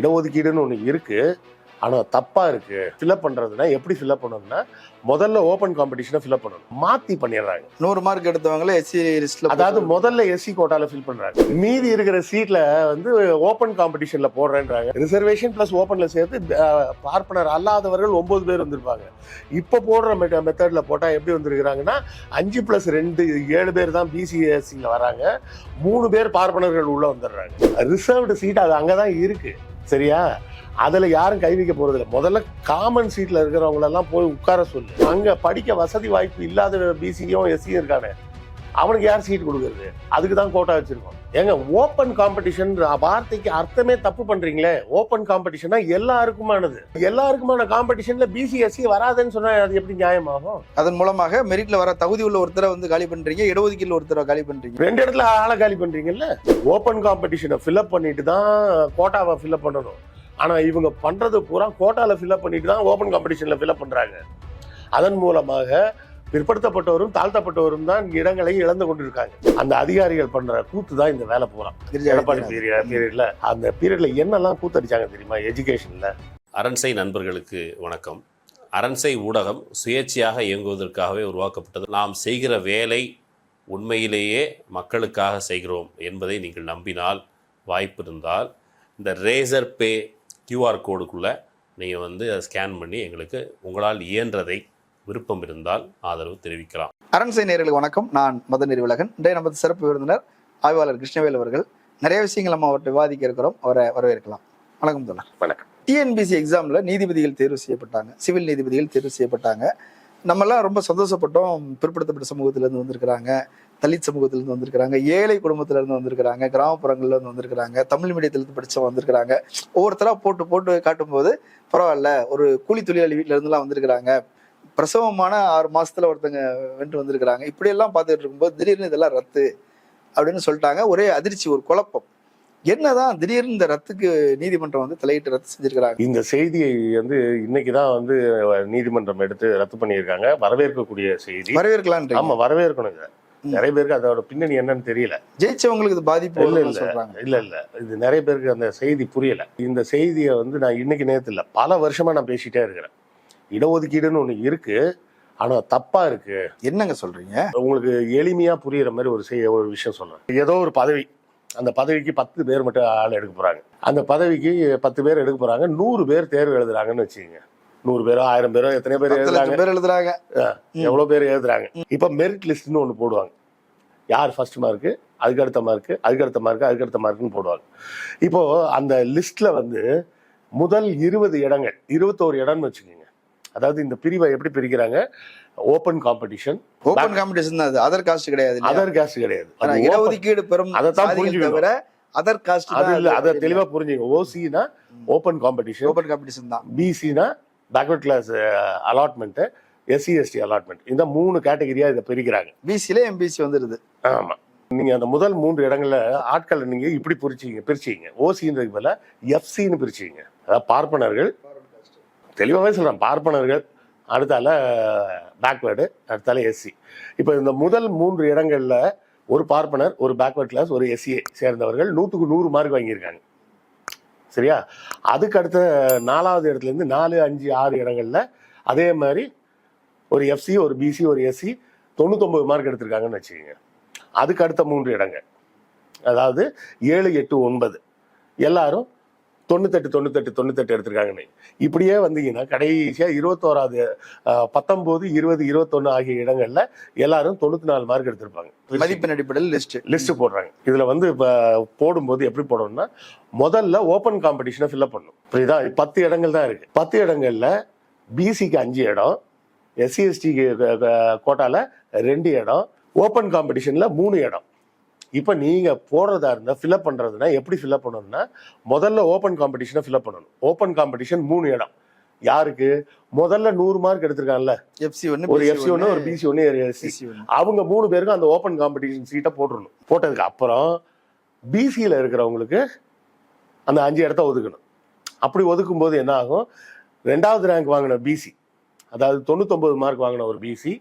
இடஒதுக்கீடுன்னு ஒன்று இருக்கு. ஆனால் தப்பா இருக்கு. ஃபில்அப் பண்றதுன்னா எப்படி ஃபில்அப் பண்ணணும்னா முதல்ல ஓப்பன் காம்படிஷனை ஃபில்அப் பண்ணணும். மாத்தி பண்ணிடுறாங்க. நூறு மார்க் எடுத்தவங்கள எஸ்சி லிஸ்ட்ல அதாவது முதல்ல எஸ்சி கோட்டால ஃபில் பண்றாங்க. மீதி இருக்கிற சீட்ல வந்து ஓப்பன் காம்படிஷன்ல போடுறேன்றாங்க. ரிசர்வேஷன் பிளஸ் ஓப்பன்ல சேர்த்து பார்ப்பனர் அல்லாதவர்கள் ஒன்பது பேர் வந்திருப்பாங்க. இப்ப போடுற மெத்தட்ல போட்டா எப்படி வந்திருக்கிறாங்கன்னா அஞ்சு பிளஸ் ரெண்டு ஏழு பேர் தான் பிசிஎஸ்சியில் வராங்க. மூணு பேர் பார்ப்பனர்கள் உள்ள வந்துடுறாங்க. ரிசர்வ்டு சீட் அது அங்கதான் இருக்கு. சரியா? அதுல யாரும் கை வைக்க போறது முதல்ல காமன் சீட்ல இருக்கிறவங்களெல்லாம் போய் உட்கார சொல்லு. அங்க படிக்க வசதி வாய்ப்பு இல்லாத பிசியும் எஸ்சியும் இருக்கானே. அவனுக்கு யார் சீட் கொடுக்கறது? அதுக்கு தான் கோட்டா வச்சிருக்கோம். ஏங்க ஓப்பன் காம்படிஷன் வார்த்தைக்கு அர்த்தமே தப்பு பண்றீங்களே? ஓப்பன் காம்படிஷனா எல்லாருக்குமானது. எல்லாருக்குமான காம்படிஷன்ல பிசிஎஸ்சி வராதுன்னு சொன்னா அது எப்படி நியாயமாகும்? அதன் மூலமாக மெரிட்ல வர தகுதி உள்ள ஒருத்தரை வந்து காலி பண்றீங்க இடஒதுக்கீடுல ஒருத்தரை காலி பண்றீங்க. ரெண்டு இடத்துல ஆளை காலி பண்றீங்கல்ல? ஓப்பன் காம்படிஷனை ஃபில்அப் பண்ணிட்டு தான் கோட்டாவை ஃபில்அப் பண்ணணும். ஆனா இவங்க பண்றது பூரா கோட்டால ஃபில்அப் பண்ணிட்டு தான் ஓப்பன் காம்படிஷன்ல ஃபில்அப் பண்றாங்க. அதன் மூலமாக பிற்படுத்தப்பட்டவரும் தாழ்த்தப்பட்டவரும் தான் இடங்களை இழந்து கொண்டிருக்காங்க. அந்த அதிகாரிகள் பண்ற கூத்து தான் இந்த வேலை கிரிஜா எடப்பாடி. பீரியட்ல அந்த பீரியட்ல என்னெல்லாம் கூத்தடிச்சாங்க தெரியுமா? எஜுகேஷன்ல அரண்சை நண்பர்களுக்கு வணக்கம். அரண்சை ஊடகம் சுயேட்சையாக இயங்குவதற்காகவே உருவாக்கப்பட்டது. நாம் செய்கிற வேலை உண்மையிலேயே மக்களுக்காக செய்கிறோம் என்பதை நீங்கள் நம்பினால் வாய்ப்பு இருந்தால் இந்த ரேசர் பே கியூஆர் கோடுக்குள்ளே நீங்கள் வந்து அதை ஸ்கேன் பண்ணி எங்களுக்கு உங்களால் இயன்றதை விருப்பம் இருந்தால் ஆதரவு தெரிவிக்கலாம். அரண்சை நேயர்களுக்கு வணக்கம். நான் மத நெறிவுலகன் இன்றைய நமது சிறப்பு விருந்தினர் ஆய்வாளர் கிருஷ்ணவேல் அவர்கள். நிறைய விஷயங்கள் நம்ம அவர்கிட்ட விவாதிக்க இருக்கிறோம். அவரை வரவேற்கலாம். வணக்கம் தோழர். வணக்கம். டிஎன்பிசி எக்ஸாம்ல நீதிபதிகள் தேர்வு செய்யப்பட்டாங்க. சிவில் நீதிபதிகள் தேர்வு செய்யப்பட்டாங்க. நம்மெல்லாம் ரொம்ப சந்தோஷப்பட்டோம். பிற்படுத்தப்பட்ட சமூகத்திலேருந்து வந்திருக்கிறாங்க. தலித் சமூகத்திலேருந்து வந்திருக்கிறாங்க. ஏழை குடும்பத்திலேருந்து வந்திருக்கிறாங்க. கிராமப்புறங்கள்ல இருந்து வந்திருக்கிறாங்க. தமிழ் மீடியத்திலேருந்து படிச்சவங்க வந்திருக்கிறாங்க. ஒவ்வொருத்தராக போட்டு போட்டு காட்டும்போது பரவாயில்ல. ஒரு கூலி தொழிலாளி வீட்டில இருந்துலாம் வந்திருக்கிறாங்க. பிரசவமான ஆறு மாசத்துல ஒருத்தங்க வென்று வந்திருக்கிறாங்க. இப்படியெல்லாம் பார்த்துட்டு இருக்கும்போது திடீர்னு இதெல்லாம் ரத்து அப்படின்னு சொல்லிட்டாங்க. ஒரே அதிர்ச்சி ஒரு குழப்பம். என்னதான் திடீர்னு இந்த ரத்துக்கு நீதிமன்றம் வந்து தலையிட்டு ரத்து செஞ்சிருக்கிறாங்க? இந்த செய்தியை வந்து இன்னைக்கு தான் வந்து நீதிமன்றம் எடுத்து ரத்து பண்ணியிருக்காங்க. வரவேற்கக்கூடிய செய்தி. வரவேற்கலாம் ஆமா வரவேற்கணுங்க. நிறைய பேருக்கு அதோட பின்னணி என்னன்னு தெரியல. ஜெயிச்சவங்களுக்கு இது பாதிப்பு இல்ல, இல்ல. இல்ல இல்ல. இது நிறைய பேருக்கு அந்த செய்தி புரியல. இந்த செய்தியை வந்து நான் இன்னைக்கு நேரத்துல இல்ல பல வருஷமா நான் பேசிட்டே இருக்கிறேன். இடஒதுக்கீடுன்னு ஒண்ணு இருக்கு. ஆனா தப்பா இருக்கு. என்னங்க சொல்றீங்க? உங்களுக்கு எளிமையா புரியுற மாதிரி ஒரு செய்ய ஒரு விஷயம் சொல்றேன். ஏதோ ஒரு பதவி. அந்த பதவிக்கு பத்து பேர் மட்டும் ஆள் எடுக்க போறாங்க. அந்த பதவிக்கு பத்து பேர் எடுக்க போறாங்க. நூறு பேர் தேர்வு எழுதுறாங்கன்னு வச்சுக்கோங்க. நூறு பேரோ ஆயிரம் பேரோ எத்தனை பேர் எழுதுறாங்க. பேர் எழுதுறாங்க. எவ்வளவு பேர் எழுதுறாங்க. இப்ப மெரிட் லிஸ்ட்னு ஒண்ணு போடுவாங்க. யார் ஃபர்ஸ்ட் மார்க்கு அதுக்கு அடுத்த மார்க்கு அதுக்கு அடுத்த மார்க்கு அதுக்கு அடுத்த மார்க்குன்னு போடுவாங்க. இப்போ அந்த லிஸ்ட்ல வந்து முதல் இருபது இடங்கள் இருபத்தோரு இடம்னு வச்சுக்கோங்க. அதாவது இந்த பிரிவை எப்படி பிரிக்கிறாங்க? ஓப்பன் காம்படிஷன் ஓபன் காம்படிஷன் தான் அது. அதர் காஸ்ட் கிடையாது? அதர் கேஸ்ட் கிடையாது. அது இடஒதுக்கீடு பெறும் அதைத்தான் சாதிகள் புரிஞ்சுக்கணும். தவிர அதர் காஸ்ட் அது இல்ல அதை தெளிவா புரிஞ்சுங்க ஓசினா ஓப்பன் காம்படிஷன் ஓபன் காம்படிஷன் தான். பிசினா backward class allotment SC ST allotment இந்த மூணு கேட்டகரியா இதை பிரிக்கிறாங்க. பிசில எம்பிசி வந்துருது. ஆமா. நீங்க அந்த முதல் மூன்று இடங்கள்ல ஆட்களை நீங்க இப்படி பிரிச்சீங்க பிரிச்சீங்க. ஓசின்றதுக்கு பதிலா எஃப்சின்னு பிரிச்சீங்க. அதாவது பார்ப்பனர்கள் தெளிவாகவே சொல்கிறேன் பார்ப்பனர்கள் அடுத்தால பேக்வேர்டு அடுத்தால எஸ்சி இப்போ இந்த முதல் மூன்று இடங்களில் ஒரு பார்ப்பனர் ஒரு பேக்வேர்ட் கிளாஸ் ஒரு எஸ்சியை சேர்ந்தவர்கள் நூற்றுக்கு நூறு மார்க் வாங்கியிருக்காங்க. சரியா? அதுக்கு அடுத்த நாலாவது இடத்துலேருந்து நாலு அஞ்சு ஆறு இடங்களில் அதே மாதிரி ஒரு எஃப்சி ஒரு பிசி ஒரு எஸ்சி தொண்ணூத்தொம்பது மார்க் எடுத்திருக்காங்கன்னு வச்சுக்கோங்க. அதுக்கு அடுத்த மூன்று இடங்கள். அதாவது ஏழு எட்டு ஒன்பது. எல்லாரும் தொண்ணூத்தெட்டு தொண்ணூத்தெட்டு தொண்ணூத்தெட்டு எடுத்திருக்காங்கன்னு இப்படியே வந்தீங்கன்னா கடைசியா இருபத்தோராது அஹ், பத்தொன்பது இருபது இருபத்தொன்னு ஆகிய இடங்கள்ல எல்லாரும் தொண்ணூத்தி நாலு மார்க் எடுத்திருப்பாங்க மதிப்பெண் அடிப்படையில் லிஸ்ட் லிஸ்ட் போடுறாங்க. இதுல வந்து இப்ப போடும்போது எப்படி போடணும்னா முதல்ல ஓப்பன் காம்படிஷனை ஃபில்அப் பண்ணும் புரியுதா? பத்து இடங்கள் தான் இருக்கு. பத்து இடங்கள்ல பிசிக்கு அஞ்சு இடம் எஸ்சி எஸ்டி கோட்டால ரெண்டு இடம் ஓப்பன் காம்படிஷன்ல மூணு இடம். இப்போ நீங்க போடுறதா இருந்தா ஃபில்அப் பண்றதுன்னா எப்படி ஃபில்அப் பண்ணணும்னா முதல்ல ஓப்பன் காம்படிஷனை ஃபில்அப் பண்ணணும். ஓப்பன் காம்படிஷன் மூணு இடம். யாருக்கு? முதல்ல நூறு மார்க் எடுத்திருக்காங்கல்ல. எஃப்சி ஒன்னு ஒரு எஃப்சி ஒன்று ஒரு பிசி ஒன்று எஸ்சி அவங்க மூணு பேருக்கும் அந்த ஓப்பன் காம்படிஷன் சீட்டை போட்டுடணும் போட்டதுக்கு அப்புறம் பிசியில் இருக்கிறவங்களுக்கு அந்த அஞ்சு இடத்த ஒதுக்கணும். அப்படி ஒதுக்கும் போது என்ன ஆகும்? ரெண்டாவது ரேங்க் வாங்கின பிசி அதாவது தொண்ணூத்தொன்பது மார்க் வாங்கின ஒரு பிசி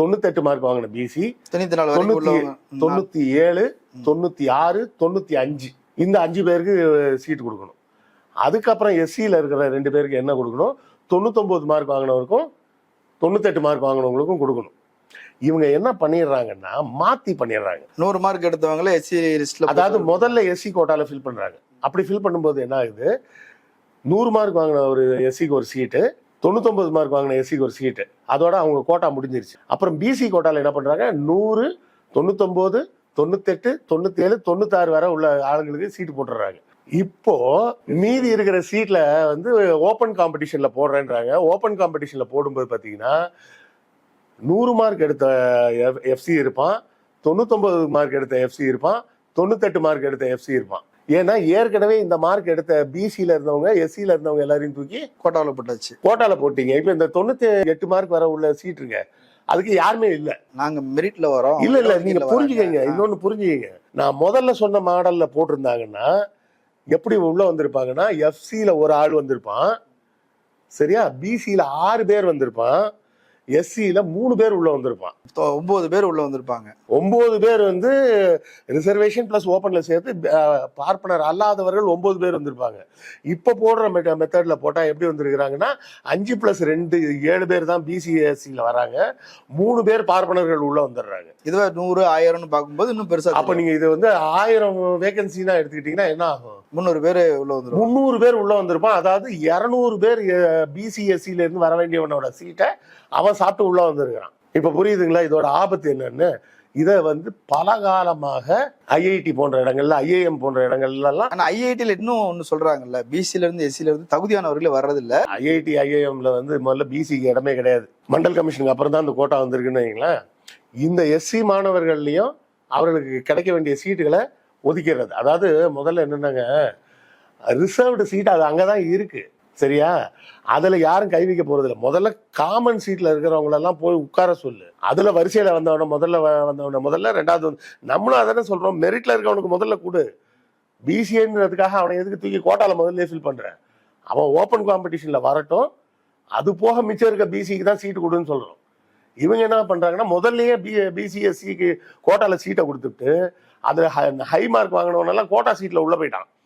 தொண்ணூத்தெட்டு மார்க் வாங்கின பிசி தொண்ணூத்தி தொண்ணூத்தி ஏழு தொண்ணூத்தி ஆறு தொண்ணூத்தி அஞ்சு இந்த அஞ்சு பேருக்கு சீட் கொடுக்கணும். அதுக்கப்புறம் எஸ்சியில் இருக்கிற ரெண்டு பேருக்கு என்ன கொடுக்கணும்? தொண்ணூத்தொம்பது மார்க் வாங்கினவருக்கும் தொண்ணூத்தெட்டு மார்க் வாங்கினவங்களுக்கும் கொடுக்கணும். இவங்க என்ன பண்ணிடுறாங்கன்னா மாத்தி பண்ணிடுறாங்க. நூறு மார்க் எடுத்தவங்கள எஸ்சி லிஸ்ட்ல அதாவது முதல்ல எஸ்சி கோட்டால ஃபில் பண்றாங்க. அப்படி ஃபில் பண்ணும்போது என்ன ஆகுது? நூறு மார்க் வாங்கின ஒரு எஸ்சிக்கு ஒரு சீட்டு தொண்ணூத்தொம்பது மார்க் வாங்கின எஸ்சிக்கு ஒரு சீட்டு அதோட அவங்க கோட்டா முடிஞ்சிருச்சு. அப்புறம் பிசி கோட்டாவில் என்ன பண்ணுறாங்க நூறு தொண்ணூத்தொம்போது தொண்ணூத்தெட்டு தொண்ணூத்தேழு தொண்ணூத்தாறு வரை உள்ள ஆளுங்களுக்கு சீட்டு போட்டுடுறாங்க இப்போ மீதி இருக்கிற சீட்ல வந்து ஓப்பன் காம்படிஷன்ல போடுறேன்றாங்க. ஓப்பன் காம்படிஷன்ல போடும்போது பார்த்தீங்கன்னா நூறு மார்க் எடுத்த எஃப்சி இருப்பான். தொண்ணூத்தொன்பது மார்க் எடுத்த எஃப்சி இருப்பான். தொண்ணூத்தெட்டு மார்க் எடுத்த எஃப்சி இருப்பான். ஏன்னா ஏற்கனவே இந்த மார்க் எடுத்த பிசியில இருந்தவங்க எஸ்சியில இருந்தவங்க எல்லாரையும் தூக்கி கோட்டாவில் போட்டாச்சு. கோட்டால போட்டீங்க. இப்போ இந்த தொண்ணூத்தி எட்டு மார்க் வர உள்ள சீட் இருக்கு அதுக்கு யாருமே இல்ல. நாங்க மெரிட்ல வரோம். இல்ல இல்ல நீங்க. புரிஞ்சுக்கங்க. இன்னொன்னு புரிஞ்சுக்கங்க. நான் முதல்ல சொன்ன மாடல்ல போட்டிருந்தாங்கன்னா எப்படி உள்ள வந்திருப்பாங்கன்னா எஃப்சியில ஒரு ஆள் வந்திருப்பான். சரியா? பிசியில ஆறு பேர் வந்திருப்பான். எஸ்சியில மூணு பேர் உள்ள வந்திருப்பான். தொ- ஒன்பது பேர் உள்ள வந்திருப்பாங்க. ஒன்பது பேர் வந்து ரிசர்வேஷன் பிளஸ் ஓப்பன்ல சேர்த்து பார்ப்பனர் அல்லாதவர்கள் ஒன்பது பேர் வந்திருப்பாங்க. இப்ப போடுற மெத்த மெத்தட்ல போட்டா எப்படி வந்திருக்கிறாங்கன்னா அஞ்சு பிளஸ் ரெண்டு ஏழு பேர் தான் பிசிஎஸ்சியில வராங்க. மூணு பேர் பார்ப்பனர்கள் உள்ள வந்துடுறாங்க. இதுவே நூறு ஆயிரம்னு பார்க்கும்போது இன்னும் பெருசா அப்ப நீங்க இது வந்து ஆயிரம் வேகன்சினா எடுத்துக்கிட்டீங்கன்னா என்ன ஆகும்? முந்நூறு பேர் உள்ள வந்துருவாங்க. முந்நூறு பேர் உள்ள வந்திருப்பான். அதாவது இருநூறு பேர் பிசிஎஸ்சில இருந்து வர வேண்டியவனோட சீட்டை அவன் சாப்பிட்டு உள்ள வந்திருக்கிறான். இப்ப புரியுதுங்களா? இதோட ஆபத்து என்னன்னு? இதை வந்து பல காலமாக ஐஐடி போன்ற இடங்கள்ல ஐஏஎம் போன்ற இடங்கள்ல எல்லாம் ஆனா ஐஐடியில் இன்னும் ஒண்ணு சொல்றாங்கல்ல பிசில இருந்து எஸ்சில இருந்து தகுதியானவர்களே வர்றதில்ல. ஐஐடி ஐஏஎம்ல வந்து முதல்ல பிசிக்கு இடமே கிடையாது. மண்டல் கமிஷனுக்கு அப்புறம் தான் இந்த கோட்டா வந்திருக்குன்னு வைங்களேன். இந்த எஸ்சி மாணவர்கள்லயும் அவர்களுக்கு கிடைக்க வேண்டிய சீட்டுகளை ஒதுக்கிறது. அதாவது முதல்ல என்னன்னாங்க ரிசர்வ்டு சீட் அது அங்கதான் இருக்கு. சரியா? அதுல யாரும் கை வைக்க போறது முதல்ல காமன் சீட்ல இருக்கிறவங்களெல்லாம் போய் உட்கார சொல்லு. அதுல வரிசையில வந்தவன முதல்ல வந்தவன முதல்ல ரெண்டாவது வந்து- நம்மளும் அதானே சொல்றோம். மெரிட்ல இருக்கவனுக்கு முதல்ல கொடு. பிசிஏன்றதுக்காக அவனை எதுக்கு தூக்கி கோட்டால முதல்ல ஃபில் பண்றேன் அவன் ஓப்பன் காம்படிஷன்ல வரட்டும். அது போக மிச்சம் இருக்க பிசிக்கு தான் சீட்டு கொடுன்னு சொல்றோம். இவங்க என்ன பண்றாங்கன்னா முதல்லயே பி பிசிஎஸ்சிக்கு கோட்டால சீட்டை கொடுத்துட்டு அது ஹை மார்க் வாங்கினவனெல்லாம் கோட்டா சீட்ல உள்ள போயிட்டான்.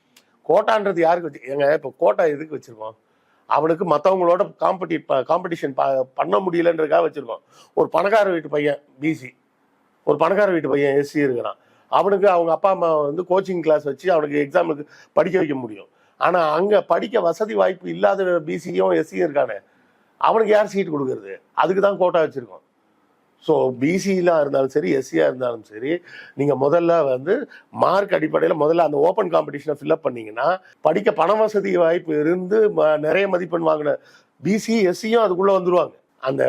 கோட்டான்றது யாருக்கு வச்சு எங்க இப்போ கோட்டா எதுக்கு வச்சிருக்கோம்? அவனுக்கு மற்றவங்களோட காம்படி காம்படிஷன் பண்ண முடியலன்றதுக்காக வச்சிருக்கோம். ஒரு பணக்கார வீட்டு பையன் பிசி ஒரு பணக்கார வீட்டு பையன் எஸ்சி இருக்கிறான். அவனுக்கு அவங்க அப்பா அம்மா வந்து கோச்சிங் கிளாஸ் வச்சு அவனுக்கு எக்ஸாமுக்கு படிக்க வைக்க முடியும். ஆனால் அங்கே படிக்க வசதி வாய்ப்பு இல்லாத பிசியும் எஸ்சியும் இருக்கானே. அவனுக்கு யார் சீட் கொடுக்கறது? அதுக்கு தான் கோட்டா வச்சிருக்கோம். ஸோ பிசிலாம் இருந்தாலும் சரி எஸ்சியாக இருந்தாலும் சரி நீங்கள் முதல்ல வந்து மார்க் அடிப்படையில் முதல்ல அந்த ஓப்பன் காம்படிஷனை ஃபில்அப் பண்ணீங்கன்னா படிக்க பண வசதி வாய்ப்பு இருந்து ம- நிறைய மதிப்பெண் வாங்கின பிசி எஸ்சியும் அதுக்குள்ளே வந்துடுவாங்க அந்த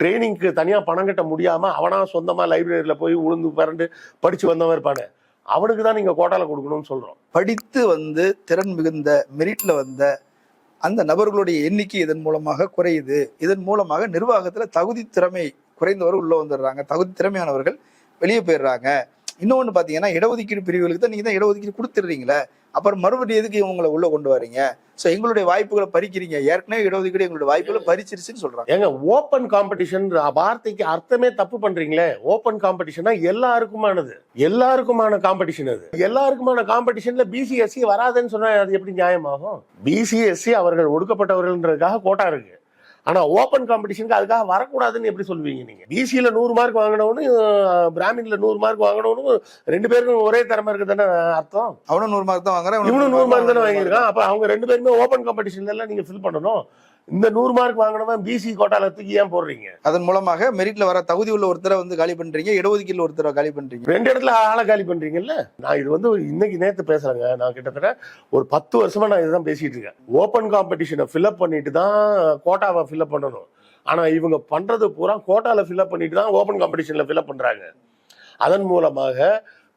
ட்ரைனிங்க்கு தனியாக பணம் கட்ட முடியாமல் அவனாக சொந்தமாக லைப்ரரியில் போய் உளுந்து பிறண்டு படித்து வந்தவன் இருப்பானே அவனுக்கு தான் நீங்கள் கோட்டாவில் கொடுக்கணும்னு சொல்கிறோம் படித்து வந்து திறன் மிகுந்த மெரிட்டில் வந்த அந்த நபர்களுடைய எண்ணிக்கை இதன் மூலமாக குறையுது. இதன் மூலமாக நிர்வாகத்தில் தகுதி திறமை குறைந்தவர் உள்ள வந்துடுறாங்க. தகுதி திறமையானவர்கள் வெளியே போயிடுறாங்க. இன்னொன்னு பாத்தீங்கன்னா இடஒதுக்கீடு பிரிவுகளுக்கு தான் நீங்க தான் இடஒதுக்கீடு கொடுத்துடுறீங்களே. அப்புறம் மறுபடியும் எதுக்கு இவங்களை உள்ள கொண்டு வரீங்க? சோ எங்களுடைய வாய்ப்புகளை பறிக்கிறீங்க. ஏற்கனவே இடஒதுக்கீடு எங்களுடைய வாய்ப்புகளை பறிச்சிருச்சுன்னு சொல்றாங்க. ஏங்க ஓப்பன் காம்படிஷன் வார்த்தைக்கு அர்த்தமே தப்பு பண்றீங்களே? ஓப்பன் காம்படிஷனா எல்லாருக்குமானது. எல்லாருக்குமான காம்படிஷன் அது. எல்லாருக்குமான காம்படிஷன்ல பிசிஎஸ்சி வராதுன்னு சொன்னா அது எப்படி நியாயமாகும்? பிசிஎஸ்சி அவர்கள் ஒடுக்கப்பட்டவர்கள்ன்றதுக்காக கோட்டா இருக்கு. ஆனா ஓப்பன் காம்படிஷனுக்கு அதுக்காக வரக்கூடாதுன்னு எப்படி சொல்லுவீங்க நீங்க? பிசியில நூறு மார்க் வாங்கினவனு பிராமின்ல நூறு மார்க் வாங்கினவனும் ரெண்டு பேருக்கும் ஒரே திறமை இருக்குதானே அர்த்தம்? அவனும் நூறு மார்க் தான் வாங்குறான் இவனும் நூறு மார்க் தானே வாங்கியிருக்கான். அப்ப அவங்க ரெண்டு பேருமே ஓப்பன் காம்படிஷன்ல எல்லாம் நீங்க ஃபில் பண்ணணும். இந்த நூறு மார்க் வாங்கினவன் பிசி கோட்டால தூக்கி ஏன் போடுறீங்க? அதன் மூலமாக மெரிட்ல வர தகுதி உள்ள ஒருத்தரை வந்து காலி பண்றீங்க இடஒதுக்கீடுல ஒருத்தரை காலி பண்றீங்க. ரெண்டு இடத்துல ஆளை காலி பண்றீங்கல்ல? நான் இது வந்து இன்னைக்கு நேத்து பேசுறேங்க. நான் கிட்டத்தட்ட ஒரு பத்து வருஷமா நான் இதுதான் பேசிட்டு இருக்கேன். ஓப்பன் காம்படிஷனை ஃபில்அப் பண்ணிட்டு தான் கோட்டாவை ஃபில்அப் பண்ணணும். ஆனா இவங்க பண்றது பூரா கோட்டால ஃபில்அப் பண்ணிட்டு தான் ஓப்பன் காம்படிஷன்ல ஃபில்அப் பண்றாங்க. அதன் மூலமாக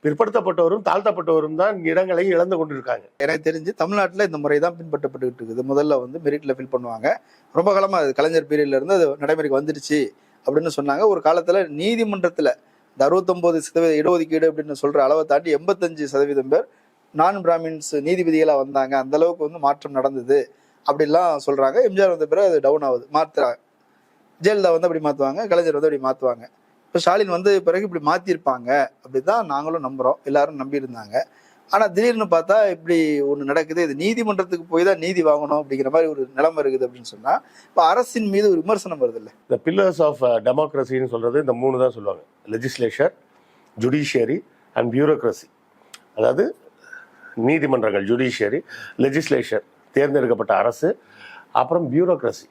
பிற்படுத்தப்பட்டவரும் தாழ்த்தப்பட்டவரும் தான் இடங்களை இழந்து கொண்டிருக்காங்க. எனக்கு தெரிஞ்சு தமிழ்நாட்டில் இந்த முறை தான் பின்பற்றப்பட்டுக்கிட்டு இருக்குது. முதல்ல வந்து மெரிட்ல ஃபில் பண்ணுவாங்க. ரொம்ப காலமாக அது கலைஞர் பீரியட்ல இருந்து அது நடைமுறைக்கு வந்துருச்சு அப்படின்னு சொன்னாங்க. ஒரு காலத்தில் நீதிமன்றத்தில் இந்த அறுபத்தொம்போது சதவீத இடஒதுக்கீடு அப்படின்னு சொல்கிற அளவை தாண்டி எண்பத்தஞ்சு சதவீதம் பேர் நான் பிராமின்ஸ் நீதிபதிகளாக வந்தாங்க. அந்த அளவுக்கு வந்து மாற்றம் நடந்தது அப்படிலாம் சொல்கிறாங்க எம்ஜிஆர் வந்த பிறகு அது டவுன் ஆகுது. மாற்றுறாங்க ஜெயலலிதா வந்து அப்படி மாற்றுவாங்க கலைஞர் வந்து அப்படி மாற்றுவாங்க இப்போ ஸ்டாலின் வந்து பிறகு இப்படி மாத்திருப்பாங்க அப்படிதான் நாங்களும் நம்புகிறோம் எல்லாரும் நம்பியிருந்தாங்க. ஆனால் திடீர்னு பார்த்தா இப்படி ஒன்று நடக்குது. இது நீதிமன்றத்துக்கு போய் தான் நீதி வாங்கணும் அப்படிங்கிற மாதிரி ஒரு நிலைமை இருக்குது அப்படின்னு சொன்னால் இப்போ அரசின் மீது ஒரு விமர்சனம் வருது இல்லை இந்த பில்லர்ஸ் ஆஃப் டெமோக்ரஸின்னு uh, சொல்கிறது இந்த மூணு தான் சொல்லுவாங்க. லெஜிஸ்லேச்சர் ஜுடிஷியரி அண்ட் பியூரோக்ரஸி அதாவது நீதிமன்றங்கள் ஜுடிஷியரி லெஜிஸ்லேச்சர் தேர்ந்தெடுக்கப்பட்ட அரசு அப்புறம் பியூரோக்ரஸி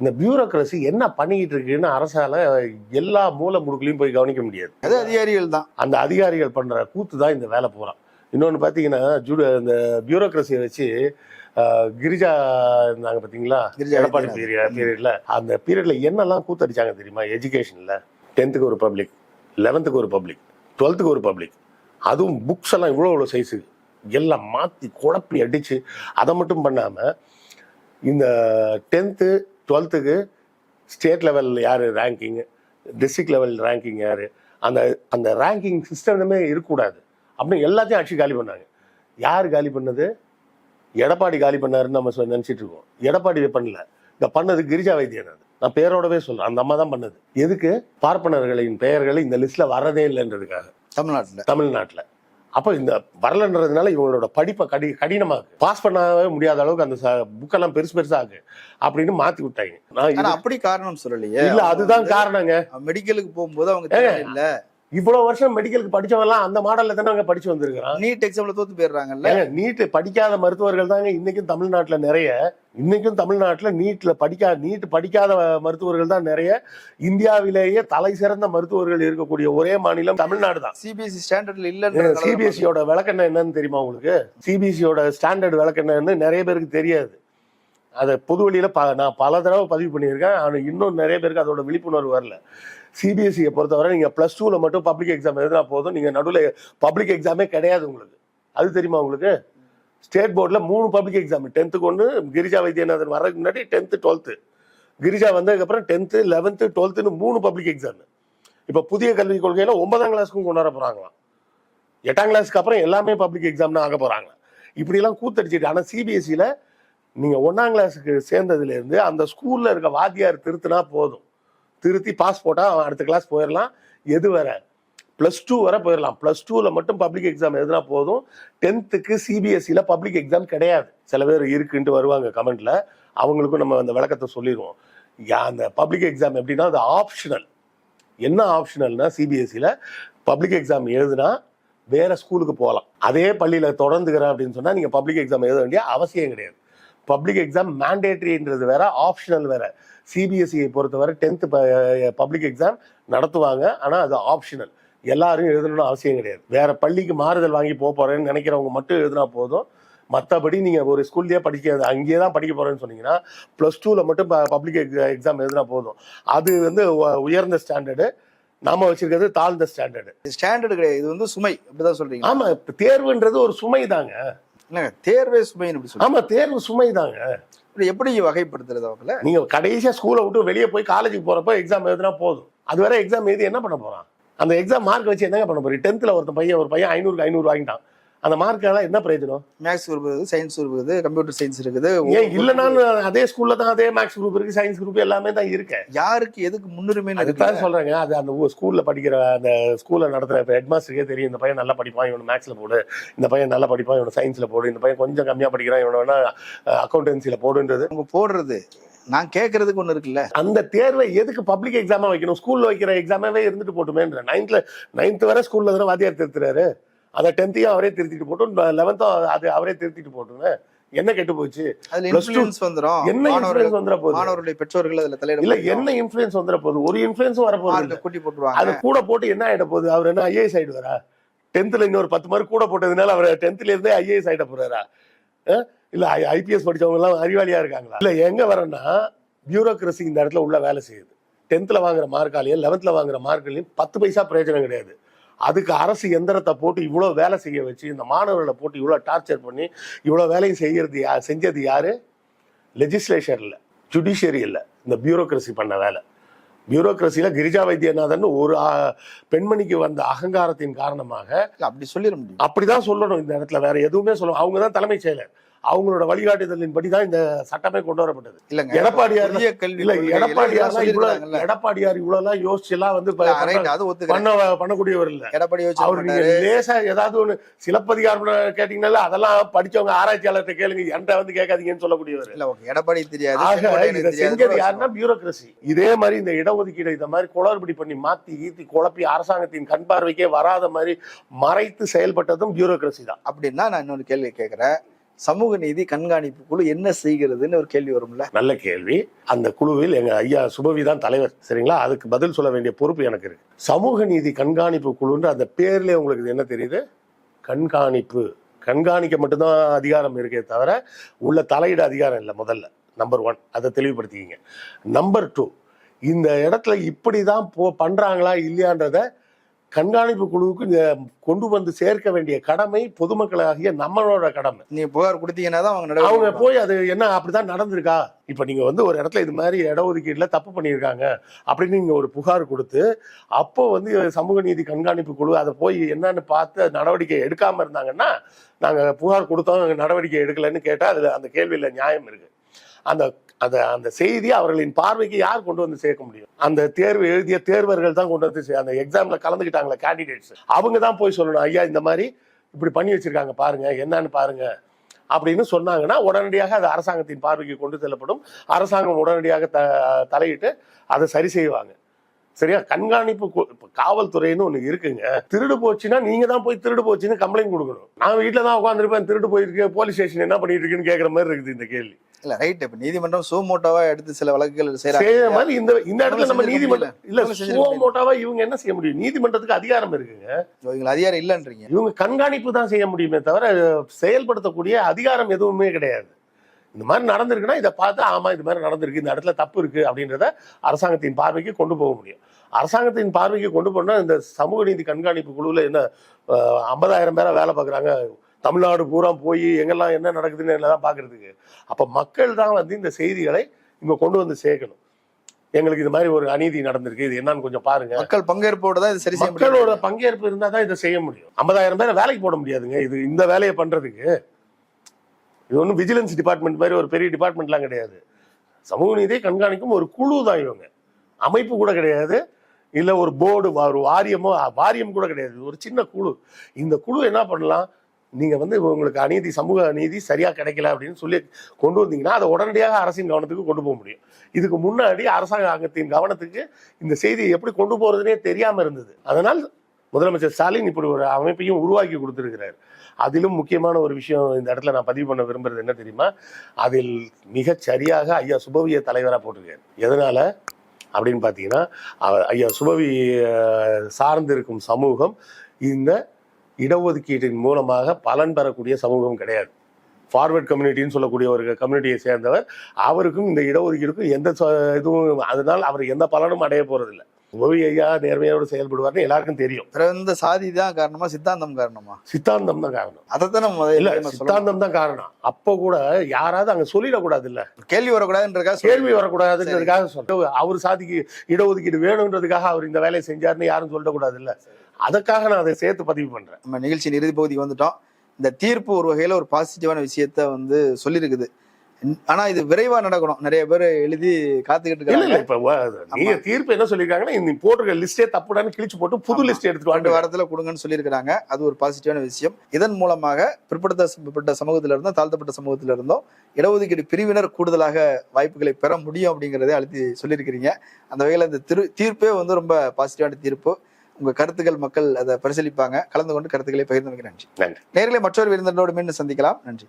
இந்த பியூரோக்ரஸி என்ன பண்ணிக்கிட்டு இருக்குன்னு அரசால எல்லா மூல முடுக்குலையும் போய் கவனிக்க முடியாது. அது அதிகாரிகள் தான். அந்த அதிகாரிகள் பண்ற கூத்து தான் இந்த வேலை பூரா இன்னொன்று பார்த்தீங்கன்னா ஜுடு இந்த பியூரோக்ரஸியை வச்சு கிரிஜா இருந்தாங்க பார்த்தீங்களா கிரிஜா எடப்பாடி பீரியட்ல அந்த பீரியட்ல என்னெல்லாம் கூத்தடிச்சாங்க தெரியுமா? எஜுகேஷன்ல டென்த்துக்கு ஒரு பப்ளிக் லெவன்த்துக்கு ஒரு பப்ளிக் டுவெல்த்துக்கு ஒரு பப்ளிக் அதுவும் புக்ஸ் எல்லாம் இவ்வளோ இவ்வளோ சைஸு எல்லாம் மாற்றி குழப்பி அடிச்சு அதை மட்டும் பண்ணாமல் இந்த டென்த்து டுவெல்த்துக்கு ஸ்டேட் லெவல் யார்? ரேங்கிங் டிஸ்ட்ரிக்ட் லெவல் ரேங்கிங் யார்? அந்த அந்த ரேங்கிங் சிஸ்டமே இருக்கக்கூடாது. அப்படின்னு எல்லாத்தையும் அடிச்சு காலி பண்ணாங்க. யார் காலி பண்ணது? எடப்பாடி காலி பண்ணாருன்னு நம்ம சொ- நினைச்சிட்டு இருக்கோம். எடப்பாடி பண்ணல. இந்த பண்ணது கிரிஜா வைத்தியன் அது. நான் பேரோடவே சொல்றேன். அந்த அம்மா தான் பண்ணது. எதுக்கு? பார்ப்பனர்களின் பெயர்கள் இந்த லிஸ்ட்ல வரதே இல்லைன்றதுக்காக. தமிழ்நாட்டுல. தமிழ்நாட்டுல. அப்போ இந்த வரலன்றதுனால இவங்களோட படிப்பை கடி கடினமாக்கு. பாஸ் பண்ணவே முடியாத அளவுக்கு அந்த புக்கெல்லாம் பெருசு பெருசாகு அப்படின்னு மாத்தி விட்டாங்க. நான் அப்படி காரணம் சொல்லலையே. இல்ல அதுதான் காரணங்க. மெடிக்கலுக்கு போகும்போது அவங்க இல்ல இவ்வளவு வருஷம் மெடிக்கலுக்கு படிச்சவங்க எல்லாம் அந்த மாடல்ல தானே அங்க படிச்சு வந்திருக்கிறான். நீட் எக்ஸாம்ல தோத்து போயிடுறாங்கல்ல? நீட் படிக்காத மருத்துவர்கள் தாங்க இன்னைக்கும் தமிழ்நாட்டுல நிறைய. இன்னைக்கும் தமிழ்நாட்டுல நீட்ல படிக்கா நீட் படிக்காத மருத்துவர்கள் தான் நிறைய. இந்தியாவிலேயே தலை சிறந்த மருத்துவர்கள் இருக்கக்கூடிய ஒரே மாநிலம் தமிழ்நாடு தான். சிபிஎஸ்சி ஸ்டாண்டர்ட்ல இல்ல சிபிஎஸ்சியோட விளக்கெண்ண என்னன்னு தெரியுமா உங்களுக்கு? சிபிஎஸ்சியோட ஸ்டாண்டர்ட் விளக்கெண்ணன்னு நிறைய பேருக்கு தெரியாது. அதை பொது வழியில ப நான் பல தடவை பதிவு பண்ணியிருக்கேன். ஆனால் இன்னும் நிறைய பேருக்கு அதோட விழிப்புணர்வு வரல. சிபிஎஸ்சியை பொறுத்தவரை நீங்கள் ப்ளஸ் டூவில் மட்டும் பப்ளிக் எக்ஸாம் எழுதினா போதும். நீங்கள் நடுவில் பப்ளிக் எக்ஸாமே கிடையாது உங்களுக்கு. அது தெரியுமா உங்களுக்கு? ஸ்டேட் போர்டில் மூணு பப்ளிக் எக்ஸாம் டென்த்துக்கு ஒன்று கிரிஜா வைத்தியநாதன் வர்றதுக்கு முன்னாடி டென்த்து டுவெல்த்து கிரிஜா வந்ததுக்கப்புறம் டென்த்து லெவன்த்து டுவெல்த்துன்னு மூணு பப்ளிக் எக்ஸாம் இப்போ புதிய கல்விக் கொள்கையில் ஒன்பதாம் கிளாஸ்க்கும் கொண்டு வர போகிறாங்களாம் எட்டாம் கிளாஸ்க்கு அப்புறம் எல்லாமே பப்ளிக் எக்ஸாம்னு ஆக போகிறாங்க இப்படிலாம் கூத்தடிச்சிட்டு ஆனால் சிபிஎஸ்சியில் நீங்கள் ஒன்றாம் கிளாஸுக்கு சேர்ந்ததுலேருந்து அந்த ஸ்கூலில் இருக்க வாத்தியார் திருத்தினா போதும். திருத்தி பாஸ் போட்டால் அவன் அடுத்த கிளாஸ் போயிடலாம் எது வர ப்ளஸ் டூ வரை போயிடலாம் ப்ளஸ் டூவில் மட்டும் பப்ளிக் எக்ஸாம் எதுனா போதும். டென்த்துக்கு சிபிஎஸ்சியில் பப்ளிக் எக்ஸாம் கிடையாது. சில பேர் இருக்குன்ட்டு வருவாங்க கமெண்டில் அவங்களுக்கும் நம்ம அந்த விளக்கத்தை சொல்லிடுவோம் யா- அந்த பப்ளிக் எக்ஸாம் எப்படின்னா அது ஆப்ஷனல் என்ன ஆப்ஷனல்னா சிபிஎஸ்சியில் பப்ளிக் எக்ஸாம் எழுதுனா வேற ஸ்கூலுக்கு போகலாம். அதே பள்ளியில் தொடர்ந்துக்கிறேன் அப்படின்னு சொன்னால் நீங்கள் பப்ளிக் எக்ஸாம் எழுத வேண்டிய அவசியம் கிடையாது. பப்ளிக் எக்ஸாம் மேண்டேட்ரின்றது வேற ஆப்ஷனல் வேற. சிபிஎஸ்சியை பொறுத்தவரை டென்த்து பப்ளிக் எக்ஸாம் நடத்துவாங்க. ஆனால் அது ஆப்ஷனல் எல்லாரும் எழுதணும்னு அவசியம் கிடையாது. வேற பள்ளிக்கு மாறுதல் வாங்கி போக போறேன்னு நினைக்கிறவங்க மட்டும் எழுதினா போதும். மற்றபடி நீங்கள் ஒரு ஸ்கூல்லேயே படிக்க அங்கேயே தான் படிக்க போறேன்னு சொன்னீங்கன்னா ப்ளஸ் டூவில் மட்டும் பப்ளிக் எக்ஸாம் எழுதினா போதும். அது வந்து உயர்ந்த ஸ்டாண்டர்டு நாம வச்சிருக்கிறது தாழ்ந்த ஸ்டாண்டர்டு ஸ்டாண்டர்டு கிடையாது. இது வந்து சுமை. அப்படிதான் சொல்றீங்க. ஆமா இப்ப தேர்வுன்றது ஒரு சுமை தாங்க இல்லங்க தேர்வே சுமைன்னு அப்படி சொல்றீங்க. ஆமா தேர்வு சுமை தாங்க எப்படி வகைப்படுத்துறது அவங்கள? நீங்க கடைசியா ஸ்கூலை விட்டு வெளியே போய் காலேஜுக்கு போறப்ப எக்ஸாம் எழுதினா போதும். அது வரை எக்ஸாம் எழுதி என்ன பண்ண போறான்? அந்த எக்ஸாம் மார்க் வச்சு என்னங்க பண்ண போறீங்க? டென்த்ல ஒருத்தன் பையன் ஒரு பையன் ஐநூறுக்கு ஐநூறு வாங்கிட்டான். அந்த மார்க்கெல்லாம் என்ன பிரயோஜனம்? மேக்ஸ் குரூப் இருக்குது சயின்ஸ் குரூப் இருக்குது கம்ப்யூட்டர் சயின்ஸ் இருக்குது. ஏன் இல்லைனாலும் அதே ஸ்கூல்ல தான் அதே மேக்ஸ் குரூப் இருக்கு சயின்ஸ் குரூப் எல்லாமே தான் இருக்கு. யாருக்கு எதுக்கு முன்னுரிமைன்னு அதுதான் சொல்றேங்க. அது அந்த ஸ்கூல்ல படிக்கிற அந்த ஸ்கூல்ல நடத்துற இப்போ ஹெட் மாஸ்டருக்கே தெரியும். இந்த பையன் நல்லா படிப்பான் இவனை மேக்ஸ்ல போடு. இந்த பையன் நல்லா படிப்பான் இவனை சயின்ஸ்ல போடு. இந்த பையன் கொஞ்சம் கம்மியா படிக்கிறான் இவனை வேணா அக்கௌண்டன்சில போடுன்றது. அவங்க போடுறது. நான் கேட்கறதுக்கு ஒண்ணு இருக்குல்ல. அந்த தேர்வை எதுக்கு பப்ளிக் எக்ஸாமா வைக்கணும்? ஸ்கூல்ல வைக்கிற எக்ஸாமாவே இருந்துட்டு போட்டுமேன்ற. நைன்த்ல நைன்த் வரை ஸ்கூல்ல தானே வாத்தியார் திருத்துறாரு. அதை டென்த்தையும் அவரே திருத்திட்டு போட்டும். லெவன்த்தும் அது அவரே திருத்திட்டு போட்டுங்க. என்ன கெட்டு போச்சு? வந்துரும். என்ன இன்ஃபுளுன்ஸ் வந்துட போகுது? மாணவர்களுடைய பெற்றோர்கள் அதுல தலையிட இல்ல என்ன இன்ஃபுளுன்ஸ் வந்துட போகுது? ஒரு இன்ஃபுளுன்ஸும் வர போகுது கூட்டி போட்டுருவாங்க. அது கூட போட்டு என்ன ஆயிட போகுது? அவர் என்ன ஐஏஎஸ் ஆயிடுவாரா? டென்த்ல இன்னொரு பத்து மார்க் கூட போட்டதுனால அவர் டென்த்ல இருந்தே ஐஏஎஸ் ஆயிட போறாரா? இல்ல ஐபிஎஸ் படிச்சவங்க எல்லாம் அறிவாளியா இருக்காங்களா? இல்ல எங்க வரேன்னா பியூரோக்ரஸி இந்த இடத்துல உள்ள வேலை செய்யுது. டென்த்ல வாங்குற மார்க்காலையும் லெவன்த்ல வாங்குற மார்க்காலையும் பத்து பைசா பிரயோஜனம் கிடையாது. அதுக்கு அரசு எந்திரத்தை போட்டு இவ்வளோ வேலை செய்ய வச்சு இந்த மாணவர்களை போட்டு இவ்வளோ டார்ச்சர் பண்ணி இவ்வளோ வேலையை செய்யறது யா செஞ்சது யாரு? லெஜிஸ்லேஷர் இல்லை இந்த பியூரோக்ரஸி பண்ண வேலை. பியூரோக்ரஸியில கிரிஜா வைத்தியநாதன் ஒரு பெண்மணிக்கு வந்த அகங்காரத்தின் காரணமாக அப்படி சொல்லிட முடியும். அப்படிதான் சொல்லணும் இந்த இடத்துல வேற எதுவுமே சொல்ல அவங்க தான் தலைமைச் செயலர். அவங்களோட வழிகாட்டுதலின்படி தான் இந்த சட்டமே கொண்டு வரப்பட்டது. இல்லங்க. எடப்பாடியார் இல்ல எடப்பாடியார். இவ்வளவு எடப்பாடியார் இவ்வளவு எல்லாம் யோசிச்சு எல்லாம் வந்து பண்ண பண்ணக்கூடியவர் இல்ல. எடப்பாடி அவர் நீங்க. லேசா ஏதாவது ஒண்ணு சிலப்பதிகாரம் கேட்டீங்கன்னால அதெல்லாம் படிச்சவங்க ஆராய்ச்சியாளர்கிட்ட கேளுங்க என்கிட்ட வந்து கேட்காதீங்கன்னு சொல்லக்கூடியவர். இல்ல எடப்பாடி தெரியாது செஞ்சது யாருன்னா பியூரோக்ரசி இதே மாதிரி இந்த இடஒதுக்கீடு இந்த மாதிரி குளறுபடி பண்ணி மாத்தி ஈத்தி குழப்பி அரசாங்கத்தின் கண் பார்வைக்கே வராத மாதிரி மறைத்து செயல்பட்டதும் பியூரோக்ரசி தான். அப்படின்னா நான் இன்னொரு கேள்வி கேட்கிறேன். சமூக நீதி கண்காணிப்பு குழு என்ன செய்கிறதுன்னு ஒரு கேள்வி வரும்ல? நல்ல கேள்வி. அந்த குழுவில் எங்க ஐயா சுபவி தான் தலைவர். சரிங்களா? அதுக்கு பதில் சொல்ல வேண்டிய பொறுப்பு எனக்கு இருக்கு. சமூக நீதி கண்காணிப்பு குழுன்ற அந்த பேர்ல உங்களுக்கு என்ன தெரியுது? கண்காணிப்பு. கண்காணிக்க மட்டும்தான் அதிகாரம் இருக்கே தவிர உள்ள தலையிட அதிகாரம் இல்லை முதல்ல. நம்பர் ஒன் அதை தெளிவுபடுத்திக்கிங்க. நம்பர் டூ இந்த இடத்துல இப்படி தான் போ பண்ணுறாங்களா இல்லையான்றதை கண்காணிப்பு குழுவுக்கு கொண்டு வந்து சேர்க்க வேண்டிய கடமை பொதுமக்களாகிய நம்மளோட கடமை. நீங்க புகார் கொடுத்தீங்கன்னா தான் அவங்க அவங்க. போய் அது என்ன அப்படிதான் நடந்திருக்கா? இப்ப நீங்க வந்து ஒரு இடத்துல இது மாதிரி இடஒதுக்கீடுல தப்பு பண்ணியிருக்காங்க அப்படின்னு நீங்க ஒரு புகார் கொடுத்து அப்போ வந்து சமூக நீதி கண்காணிப்பு குழு அதை போய் என்னன்னு பார்த்து நடவடிக்கை எடுக்காம இருந்தாங்கன்னா நாங்க புகார் கொடுத்தோம் நடவடிக்கை எடுக்கலைன்னு கேட்டா அதுல அந்த கேள்வியில நியாயம் இருக்கு. அந்த அந்த அந்த செய்தி அவர்களின் பார்வைக்கு யார் கொண்டு வந்து சேர்க்க முடியும்? அந்த தேர்வு எழுதிய தேர்வர்கள் தான் கொண்டு வந்து அந்த எக்ஸாம்ல கலந்துக்கிட்டாங்களே கேண்டிடேட்ஸ் அவங்க தான் போய் சொல்லணும் ஐயா இந்த மாதிரி இப்படி பண்ணி வச்சிருக்காங்க பாருங்க என்னன்னு பாருங்க அப்படின்னு சொன்னாங்கன்னா உடனடியாக அது அரசாங்கத்தின் பார்வைக்கு கொண்டு செல்லப்படும். அரசாங்கம் உடனடியாக த தலையிட்டு அதை சரி செய்வாங்க. சரியா? கண்காணிப்பு இப்ப காவல்துறைன்னு ஒண்ணு இருக்குங்க. திருடு போச்சுன்னா நீங்க தான் போய் திருடு போச்சுன்னு கம்ப்ளைண்ட் கொடுக்கணும். நான் வீட்டுல தான் உட்காந்துருப்பேன் திருடு போயிருக்கு போலீஸ் ஸ்டேஷன் என்ன பண்ணிட்டு இருக்குன்னு கேக்குற மாதிரி இருக்குது இந்த கேள்வி. இல்ல ரைட் இப்ப நீதிமன்றம் சூமோட்டோவா எடுத்து சில வழக்குகள் செய்யற செய்யறாங்க மாதிரி இந்த இந்த இடத்துல நம்ம நீதிமன்றம் இல்ல இவங்க செஞ்சிருக்க சுவ மோட்டாவா இவங்க என்ன செய்ய முடியும்? நீதிமன்றத்துக்கு அதிகாரம் இருக்குங்க. இவங்க அதிகாரம் இல்லன்றீங்க. இவங்க கண்காணிப்பு தான் செய்ய முடியுமே தவிர செயல்படுத்தக்கூடிய அதிகாரம் எதுவுமே கிடையாது. இந்த மாதிரி நடந்திருக்குன்னா இதை பார்த்து ஆமா இது மாதிரி நடந்திருக்கு இந்த இடத்துல தப்பு இருக்கு அப்படின்றத அரசாங்கத்தின் பார்வைக்கு கொண்டு போக முடியும். அரசாங்கத்தின் பார்வைக்கு கொண்டு போனா இந்த சமூக நீதி கண்காணிப்பு குழுவில் என்ன ஐம்பதாயிரம் பேரை வேலை பார்க்குறாங்க. தமிழ்நாடு பூரா போய் எங்கெல்லாம் என்ன நடக்குதுன்னு எல்லாம் பார்க்கறதுக்கு. அப்போ மக்கள் தான் வந்து இந்த செய்திகளை இங்க கொண்டு வந்து சேர்க்கணும். எங்களுக்கு இது மாதிரி ஒரு அநீதி நடந்திருக்கு இது என்னன்னு கொஞ்சம் பாருங்க. மக்கள் பங்கேற்போட தான் இது சரி மக்களோட பங்கேற்பு இருந்தா தான் இதை செய்ய முடியும். ஐம்பதாயிரம் பேரை வேலைக்கு போட முடியாதுங்க. இது இந்த வேலையை பண்றதுக்கு. இது ஒன்றும் விஜிலன்ஸ் டிபார்ட்மெண்ட் மாதிரி ஒரு பெரிய டிபார்ட்மெண்ட்லாம் கிடையாது. சமூக நீதியை கண்காணிக்கும் ஒரு குழு தான் இவங்க. அமைப்பு கூட கிடையாது. இல்லை ஒரு போர்டு ஒரு வாரியமோ வாரியம் கூட கிடையாது. ஒரு சின்ன குழு. இந்த குழு என்ன பண்ணலாம்? நீங்கள் வந்து உங்களுக்கு அநீதி சமூக அநீதி சரியா கிடைக்கல அப்படின்னு சொல்லி கொண்டு வந்தீங்கன்னா அதை உடனடியாக அரசின் கவனத்துக்கு கொண்டு போக முடியும். இதுக்கு முன்னாடி அரசாங்கத்தின் கவனத்துக்கு இந்த செய்தியை எப்படி கொண்டு போகிறதுனே தெரியாமல் இருந்தது. அதனால் முதலமைச்சர் ஸ்டாலின் இப்படி ஒரு அமைப்பையும் உருவாக்கி கொடுத்துருக்கிறார். அதிலும் முக்கியமான ஒரு விஷயம் இந்த இடத்துல நான் பதிவு பண்ண விரும்புறது என்ன தெரியுமா? அதில் மிகச் சரியாக ஐயா சுபவிய தலைவராக போட்டிருக்காரு. எதனால? அப்படின்னு பார்த்தீங்கன்னா ஐயா சுபவி சார்ந்திருக்கும் சமூகம் இந்த இடஒதுக்கீட்டின் மூலமாக பலன் பெறக்கூடிய சமூகம் கிடையாது. ஃபார்வர்ட் கம்யூனிட்டின்னு சொல்லக்கூடிய ஒரு கம்யூனிட்டியை சேர்ந்தவர். அவருக்கும் இந்த இடஒதுக்கீடுக்கும் எந்த ச- இதுவும் அதனால் அவர் எந்த பலனும் அடைய போகிறதில்லை சுபவி ஐயா நேர்மையோடு செயல்படுவார்னு எல்லாருக்கும் தெரியும். பிறந்த சாதி தான் காரணமா சித்தாந்தம் காரணமா? சித்தாந்தம் தான் காரணம். அதைத்தான் நம்ம இல்ல. சித்தாந்தம் தான் காரணம். அப்போ கூட யாராவது அங்க சொல்லிடக்கூடாது இல்ல. கேள்வி வரக்கூடாதுன்றதுக்காக கேள்வி வரக்கூடாதுன்றதுக்காக சொல்ல அவர் சாதிக்கு இடஒதுக்கீடு வேணுன்றதுக்காக அவர் இந்த வேலையை செஞ்சாருன்னு யாரும் சொல்லக்கூடாது இல்ல. அதுக்காக நான் அதை சேர்த்து பதிவு பண்றேன். நம்ம நிகழ்ச்சியின் இறுதி பகுதிக்கு வந்துட்டோம். இந்த தீர்ப்பு ஒரு வகையில ஒரு பாசிட்டிவான விஷயத்த வந்து சொல்லியிருக்குது ஆனா இது விரைவா நடக்கணும். நிறைய பேர் எழுதி காத்துக்கிட்டு இருக்காங்க. இப்ப நீங்க தீர்ப்பு என்ன சொல்லிருக்காங்கன்னா நீ போட்டிருக்க லிஸ்டே தப்புடான்னு கிழிச்சு போட்டு புது. லிஸ்ட் எடுத்துட்டு ரெண்டு வாரத்துல கொடுங்கன்னு சொல்லியிருக்கிறாங்க. அது ஒரு பாசிட்டிவான விஷயம். இதன் மூலமாக பிற்படுத்தப்பட்ட சமூகத்தில இருந்தும் தாழ்த்தப்பட்ட சமூகத்தில இருந்தும் இடஒதுக்கீடு பிரிவினர் கூடுதலாக வாய்ப்புகளை பெற முடியும் அப்படிங்கறதை அழுத்தி சொல்லியிருக்கிறீங்க. அந்த வகையில இந்த திரு தீர்ப்பே வந்து ரொம்ப பாசிட்டிவான தீர்ப்பு. உங்க கருத்துக்கள் மக்கள் அதை பரிசீலிப்பாங்க. கலந்து கொண்டு கருத்துக்களை பகிர்ந்து நன்றி. நன்றி. நேரிலே மற்றொரு விருந்தினரோடு மீண்டும் சந்திக்கலாம். நன்றி.